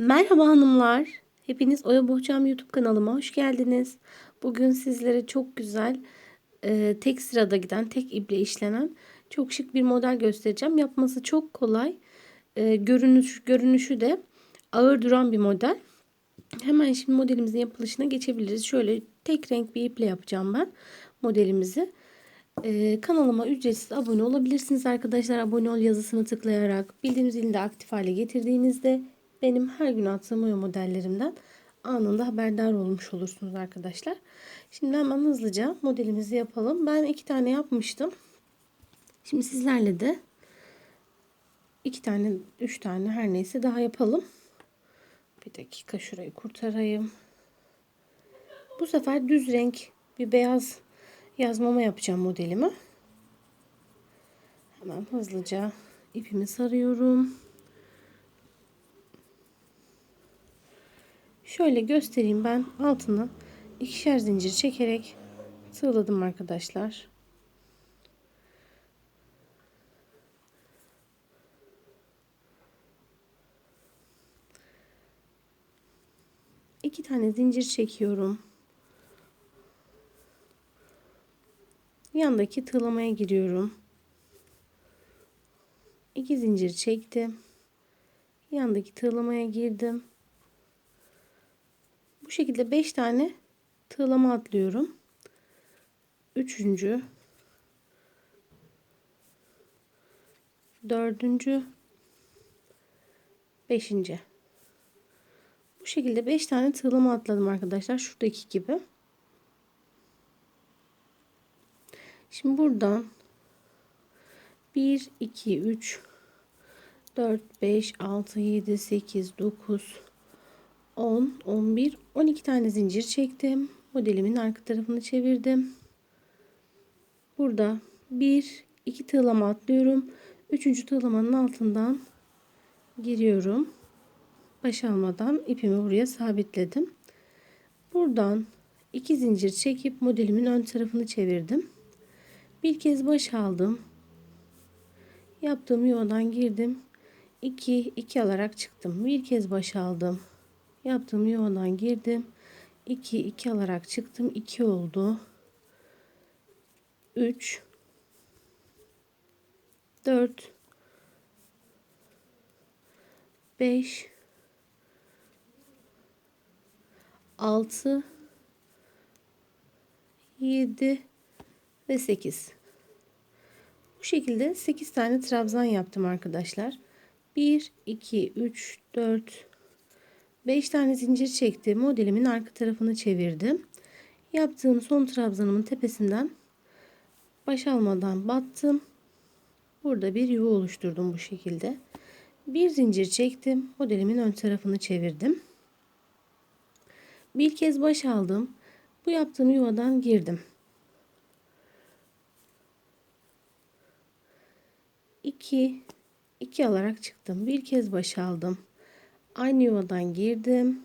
Merhaba hanımlar. Hepiniz Oya Bohçam YouTube kanalıma hoş geldiniz. Bugün sizlere çok güzel, e, tek sırada giden, tek iple işlenen çok şık bir model göstereceğim. Yapması çok kolay. E, görünüş, görünüşü de ağır duran bir model. Hemen şimdi modelimizin yapılışına geçebiliriz. Şöyle tek renk bir iple yapacağım ben modelimizi. Ee, kanalıma ücretsiz abone olabilirsiniz arkadaşlar. Abone ol yazısını tıklayarak bildiğiniz zilini de aktif hale getirdiğinizde benim her gün attığım oya modellerimden anında haberdar olmuş olursunuz arkadaşlar. Şimdi hemen hızlıca modelimizi yapalım. Ben iki tane yapmıştım. Şimdi sizlerle de iki tane, üç tane her neyse daha yapalım. Bir dakika şurayı kurtarayım. Bu sefer düz renk bir beyaz yazmama yapacağım modelimi. Hemen hızlıca ipimi sarıyorum. Şöyle göstereyim ben altına ikişer zincir çekerek sığladım arkadaşlar. İki tane zincir çekiyorum. Yandaki tığlamaya giriyorum. İki zincir çektim. Yandaki tığlamaya girdim. Bu şekilde 5 tane tığlama atlıyorum. Üçüncü, dördüncü, beşinci. Bu şekilde 5 tane tığlama atladım arkadaşlar. Şuradaki gibi. Şimdi buradan 1, 2, 3, 4, 5, 6, 7, 8, 9, 10, 11, 12 tane zincir çektim. Modelimin arka tarafını çevirdim. Burada 1, 2 tığlama atlıyorum. 3. tığlamanın altından giriyorum. Baş almadan ipimi buraya sabitledim. Buradan 2 zincir çekip modelimin ön tarafını çevirdim. Bir kez baş aldım. Yaptığım yuvadan girdim. 2 2 alarak çıktım. Bir kez baş aldım. Yaptığım yuvadan girdim. 2 2 alarak çıktım. 2 oldu. 3 4 5 6 7 ve 8 bu şekilde 8 tane trabzan yaptım arkadaşlar. 1 2 3 4 5 tane zincir çektim. Modelimin arka tarafını çevirdim. Yaptığım son trabzanımın tepesinden baş almadan battım. Burada bir yuva oluşturdum bu şekilde. Bir zincir çektim. Modelimin ön tarafını çevirdim. Bir kez baş aldım. Bu yaptığım yuvadan girdim. 2 2 alarak çıktım. Bir kez baş aldım. Aynı yuvadan girdim.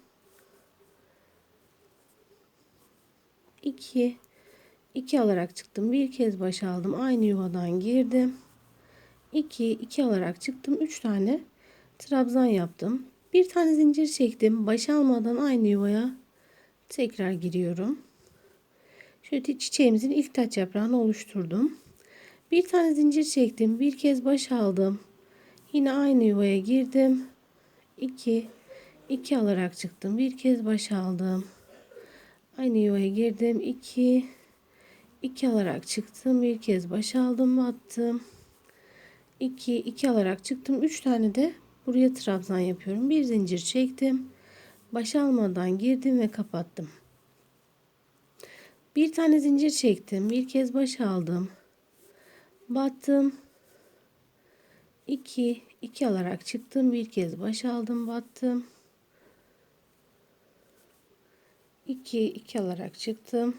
2 2 alarak çıktım. Bir kez baş aldım. Aynı yuvadan girdim. 2 2 alarak çıktım. 3 tane trabzan yaptım. Bir tane zincir çektim. Baş almadan aynı yuvaya tekrar giriyorum. Şöyle çiçeğimizin ilk taç yaprağını oluşturdum. Bir tane zincir çektim. Bir kez baş aldım. Yine aynı yuvaya girdim. 2 2 alarak çıktım. Bir kez baş aldım. Aynı yuvaya girdim. 2 2 alarak çıktım. Bir kez baş aldım, battım. 2 2 alarak çıktım. 3 tane de buraya trabzan yapıyorum. Bir zincir çektim. Baş almadan girdim ve kapattım. Bir tane zincir çektim. Bir kez baş aldım. Battım. 2 2 alarak çıktım. Bir kez baş aldım, battım. 2 2 alarak çıktım.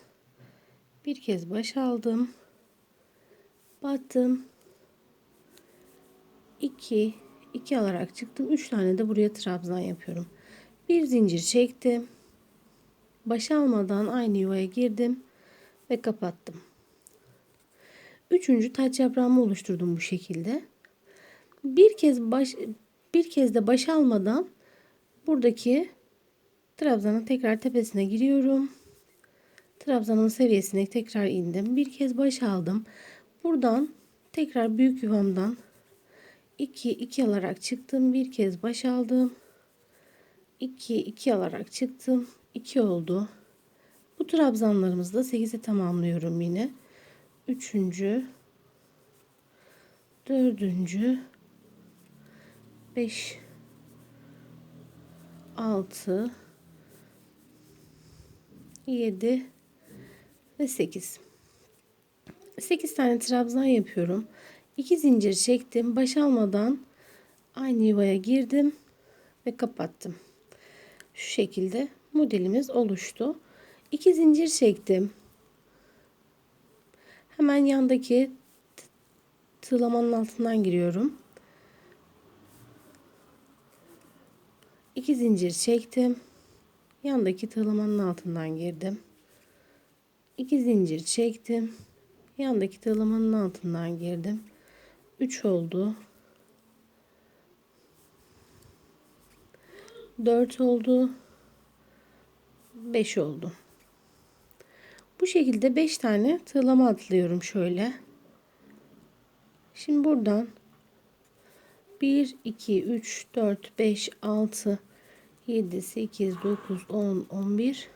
Bir kez baş aldım. Battım. 2 2 alarak çıktım. 3 tane de buraya trabzan yapıyorum. Bir zincir çektim. Baş almadan aynı yuvaya girdim ve kapattım. Üçüncü taç yaprağımı oluşturdum bu şekilde bir kez baş bir kez de baş almadan buradaki trabzanın tekrar tepesine giriyorum. Trabzanın seviyesine tekrar indim. Bir kez baş aldım. Buradan tekrar büyük yuvamdan 2 2 alarak çıktım. Bir kez baş aldım. 2 2 alarak çıktım. 2 oldu. Bu trabzanlarımızı da 8'e tamamlıyorum yine. 3. 4. 5 6 7 ve 8 8 tane trabzan yapıyorum. 2 zincir çektim. Baş almadan aynı yuvaya girdim ve kapattım. Şu şekilde modelimiz oluştu. 2 zincir çektim. Hemen yandaki tığlamanın altından giriyorum 2 zincir çektim. Yandaki tığlamanın altından girdim. 2 zincir çektim. Yandaki tığlamanın altından girdim. 3 oldu. 4 oldu. 5 oldu. Bu şekilde 5 tane tığlama atlıyorum şöyle. Şimdi buradan 1, 2, 3, 4, 5, 6, 7, 8, 9, 10, 11,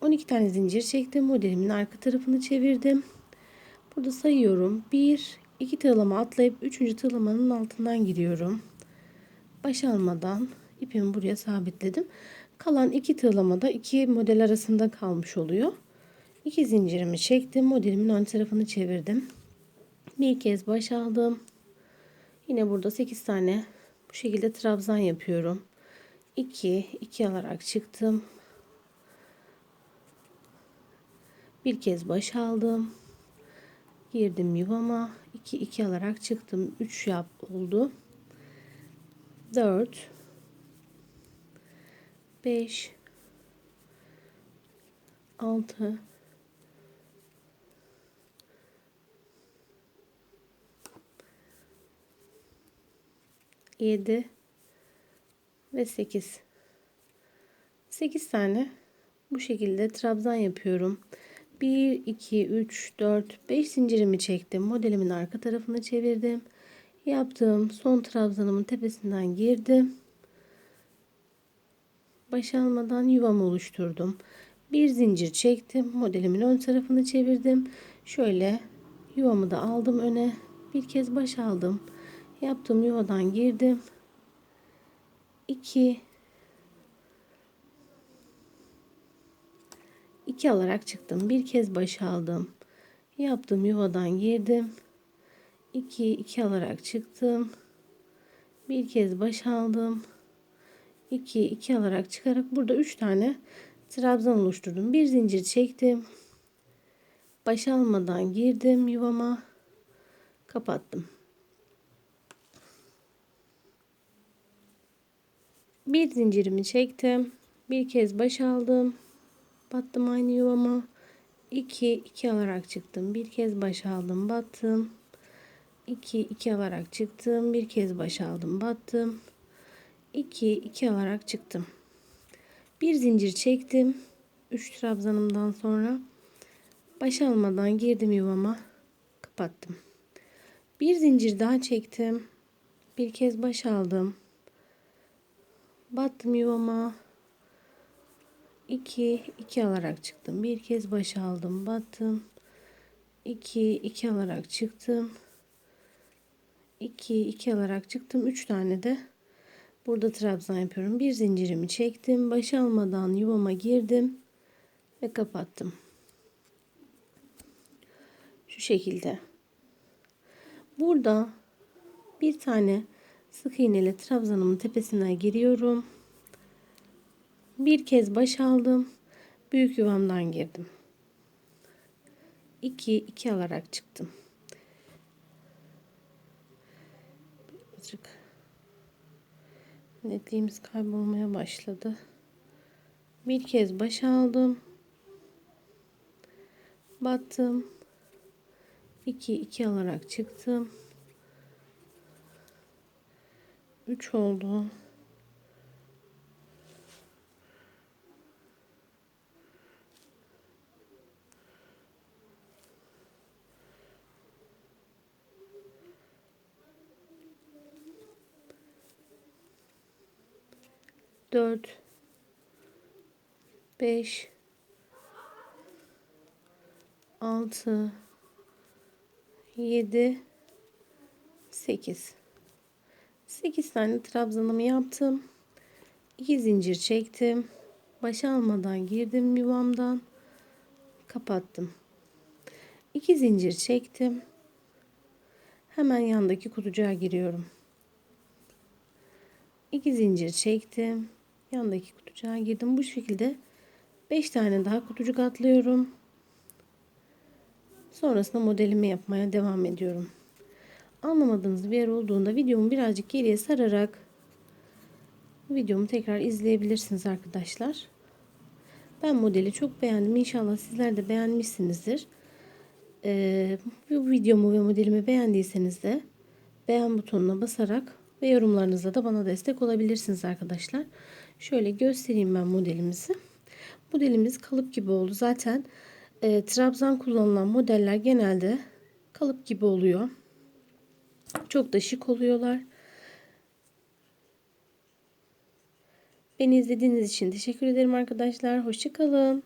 12 tane zincir çektim. Modelimin arka tarafını çevirdim. Burada sayıyorum. 1, 2 tığlama atlayıp 3. tığlamanın altından giriyorum. Baş almadan ipimi buraya sabitledim. Kalan 2 tığlamada 2 model arasında kalmış oluyor. 2 zincirimi çektim. Modelimin ön tarafını çevirdim. Bir kez baş aldım. Yine burada 8 tane bu şekilde trabzan yapıyorum. 2 2 alarak çıktım. Bir kez baş aldım. Girdim yuvama. 2 2 alarak çıktım. 3 yap oldu. 4 5 6 7 ve 8. 8 tane bu şekilde trabzan yapıyorum. 1 2 3 4 5 zincirimi çektim. Modelimin arka tarafını çevirdim. Yaptığım son trabzanımın tepesinden girdim. Baş almadan yuvamı oluşturdum. Bir zincir çektim. Modelimin ön tarafını çevirdim. Şöyle yuvamı da aldım öne. Bir kez baş aldım yaptığım yuvadan girdim. 2 2 alarak çıktım. Bir kez baş aldım. Yaptığım yuvadan girdim. 2 2 alarak çıktım. Bir kez baş aldım. 2 2 alarak çıkarak burada 3 tane trabzan oluşturdum. Bir zincir çektim. Baş almadan girdim yuvama. Kapattım Bir zincirimi çektim. Bir kez baş aldım. Battım aynı yuvama. 2 2 alarak çıktım. Bir kez baş aldım, battım. 2 2 alarak çıktım. Bir kez baş aldım, battım. 2 2 alarak çıktım. Bir zincir çektim. 3 trabzanımdan sonra baş almadan girdim yuvama. Kapattım. Bir zincir daha çektim. Bir kez baş aldım battım yuvama. 2 2 alarak çıktım. Bir kez baş aldım battım. 2 2 alarak çıktım. 2 2 alarak çıktım. 3 tane de burada trabzan yapıyorum. Bir zincirimi çektim. Baş almadan yuvama girdim ve kapattım. Şu şekilde. Burada bir tane sık iğneyle trabzanımın tepesine giriyorum. Bir kez baş aldım. Büyük yuvamdan girdim. 2 2 alarak çıktım. Birazcık netliğimiz kaybolmaya başladı. Bir kez baş aldım. Battım. 2 2 alarak çıktım. 3 oldu. Dört, beş, altı, yedi, sekiz. 8 tane trabzanımı yaptım. 2 zincir çektim. Baş almadan girdim yuvamdan. Kapattım. 2 zincir çektim. Hemen yandaki kutucuğa giriyorum. 2 zincir çektim. Yandaki kutucuğa girdim. Bu şekilde 5 tane daha kutucuk atlıyorum. Sonrasında modelimi yapmaya devam ediyorum. Anlamadığınız bir yer olduğunda videomu birazcık geriye sararak videomu tekrar izleyebilirsiniz arkadaşlar. Ben modeli çok beğendim. İnşallah sizler de beğenmişsinizdir. Ee, bu videomu ve modelimi beğendiyseniz de beğen butonuna basarak ve yorumlarınızla da bana destek olabilirsiniz arkadaşlar. Şöyle göstereyim ben modelimizi. Modelimiz kalıp gibi oldu. Zaten e, trabzan kullanılan modeller genelde kalıp gibi oluyor. Çok da şık oluyorlar. Beni izlediğiniz için teşekkür ederim arkadaşlar. Hoşçakalın.